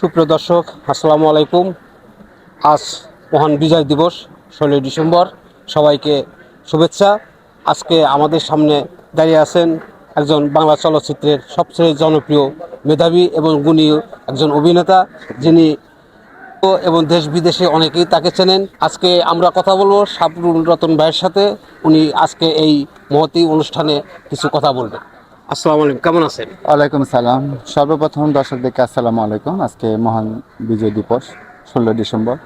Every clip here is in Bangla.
সুপ্রিয় দর্শক, আসসালামু আলাইকুম। আজ মহান বিজয় দিবস, ষোলোই ডিসেম্বর। সবাইকে শুভেচ্ছা। আজকে আমাদের সামনে দাঁড়িয়ে আছেন একজন বাংলা চলচ্চিত্রের সবচেয়ে জনপ্রিয় মেধাবী এবং গুণী একজন অভিনেতা, যিনি এবং দেশ বিদেশে অনেকেই তাকে চেনেন। আজকে আমরা কথা বলব শাবরুল রতন ভাইয়ের সাথে। উনি আজকে এই মহতি অনুষ্ঠানে কিছু কথা বলবেন। আসসালামু আলাইকুম কেমন আছেন? ওয়ালাইকুম সালাম সর্বপ্রথম দর্শকদেরকে আসসালামু আলাইকুম। আজকে মহান বিজয় দিবস ষোলো ডিসেম্বর।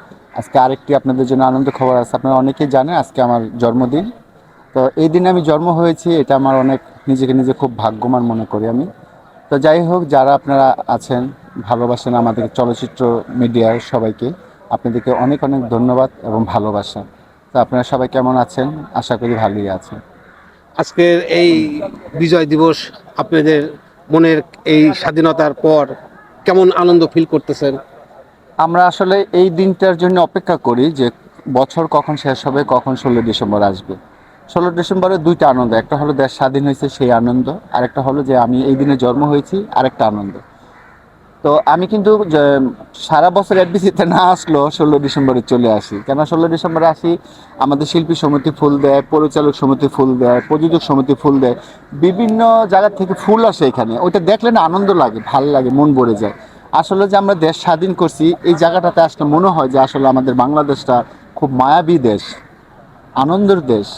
আজকে আরেকটি আপনাদের জন্য আনন্দ খবর আছে আপনারা অনেকেই জানেন আজকে আমার জন্মদিন। তো এই দিনে আমি জন্ম হয়েছি এটা আমার অনেক নিজেকে নিজে খুব ভাগ্যবান মনে করি আমি। তো যাই হোক যারা আপনারা আছেন ভালোবাসেন আমাদের চলচ্চিত্র মিডিয়ার সবাইকে আপনাদেরকে অনেক অনেক ধন্যবাদ এবং ভালোবাসা। তো আপনারা সবাই কেমন আছেন? আশা করি ভালোই আছেন। আজকের এই বিজয় দিবস আপনাদের মনের এই স্বাধীনতার পর কেমন আনন্দ ফিল করতেছেন? আমরা আসলে এই দিনটার জন্য অপেক্ষা করি যে বছর কখন শেষ হবে, কখন ষোলো ডিসেম্বর আসবে। ষোলো ডিসেম্বরে দুইটা আনন্দ, একটা হলো দেশ স্বাধীন হয়েছে, সেই আনন্দ, আরেকটা হলো যে আমি এই দিনে জন্ম হয়েছি, আরেকটা আনন্দ। তো আমি কিন্তু সারা বছর এফবিসিতে না আসলেও ষোলো ডিসেম্বরে চলে আসি। কেন ষোলো ডিসেম্বরে আসি, আমাদের শিল্পী সমিতি ফুল দেয়, পরিচালক সমিতি ফুল দেয়, প্রযোজক সমিতি ফুল দেয়। বিভিন্ন জায়গা থেকে ফুল আসে এখানে। ওইটা দেখলে না আনন্দ লাগে, ভালো লাগে, মন ভরে যায়। আসলে যে আমরা দেশ স্বাধীন করছি, এই জায়গাটাতে আসলে মনে হয় যে আসলে আমাদের বাংলাদেশটা খুব মায়াবী দেশ, আনন্দের দেশ।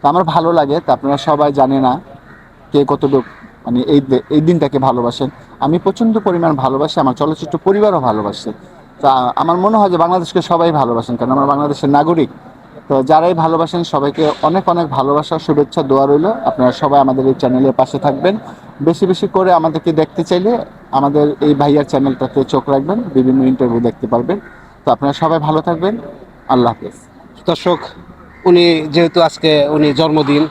তো আমার ভালো লাগে, তা আপনারা সবাই জানে না কে কতটুকু মানে এই এই দিনটাকে ভালোবাসেন। আমি প্রচণ্ড পরিমাণ ভালোবাসি, আমার চলচ্চিত্র পরিবারও ভালোবাসে। তা আমার মনে হয় যে বাংলাদেশকে সবাই ভালোবাসেন, কারণ আমরা বাংলাদেশের নাগরিক। তো যারাই ভালোবাসেন সবাইকে অনেক অনেক ভালোবাসা, শুভেচ্ছা, দোয়া রইল। আপনারা সবাই আমাদের এই চ্যানেলের পাশে থাকবেন। বেশি বেশি করে আমাদেরকে দেখতে চাইলে আমাদের এই ভাইয়ার চ্যানেলটাতে চোখ রাখবেন, বিভিন্ন ইন্টারভিউ দেখতে পারবেন। তো আপনারা সবাই ভালো থাকবেন। আল্লাহ হাফেজ। দর্শক, উনি যেহেতু আজকে, উনি জন্মদিন,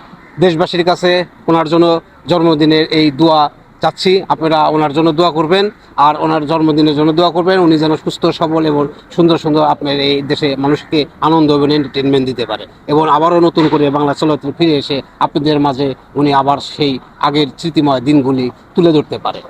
দেশবাসীর কাছে ওনার জন্য জন্মদিনের এই দোয়া চাচ্ছি। আপনারা ওনার জন্য দোয়া করবেন আর ওনার জন্মদিনের জন্য দোয়া করবেন। উনি যেন সুস্থ, সবল এবং সুন্দর সুন্দর আপনার এই দেশে মানুষকে আনন্দ এবং এন্টারটেনমেন্ট দিতে পারে এবং আবারও নতুন করে বাংলা চলচ্চিত্র ফিরে এসে আপনাদের মাঝে উনি আবার সেই আগের স্মৃতিময় দিনগুলি তুলে ধরতে পারে।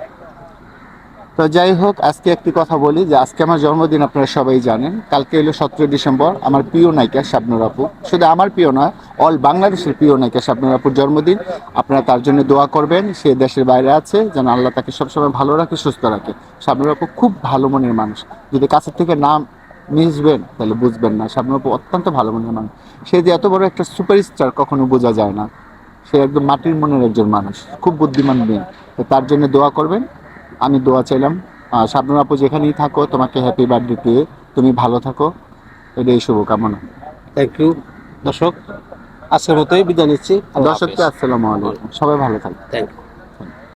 তো যাই হোক, আজকে একটি কথা বলি যে আজকে আমার জন্মদিন আপনারা সবাই জানেন। কালকে হলো সতেরো ডিসেম্বর, আমার প্রিয় নায়িকা শাবনুর আপু। শুধু আমার প্রিয় নয়, অল বাংলাদেশের প্রিয় নায়িকা শাবনুর আপুর জন্মদিন। আপনারা তার জন্য দোয়া করবেন, সে দেশের বাইরে আছে, যেন আল্লাহ তাকে সবসময় ভালো রাখে, সুস্থ রাখে। শাবনুর আপু খুব ভালো মনের মানুষ। যদি কাছের থেকে নাম মিশবেন তাহলে বুঝবেন না, শাবনুর আপু অত্যন্ত ভালো মনের মানুষ। সে যে এত বড় একটা সুপারস্টার কখনো বোঝা যায় না। সে একদম মাটির মনের একজন মানুষ, খুব বুদ্ধিমান মেয়ে। তার জন্য দোয়া করবেন। আমি দোয়া চাইলাম। শাবনুর আপু যেখানেই থাকো তোমাকে হ্যাপি বার্থডে দিয়ে তুমি ভালো থাকো। এটাই শুভকামনা। থ্যাংক ইউ দর্শক আজকের মতোই বিদায় নিচ্ছি। দর্শককে আসসালামু আলাইকুম। সবাই ভালো থাকো থ্যাংক ইউ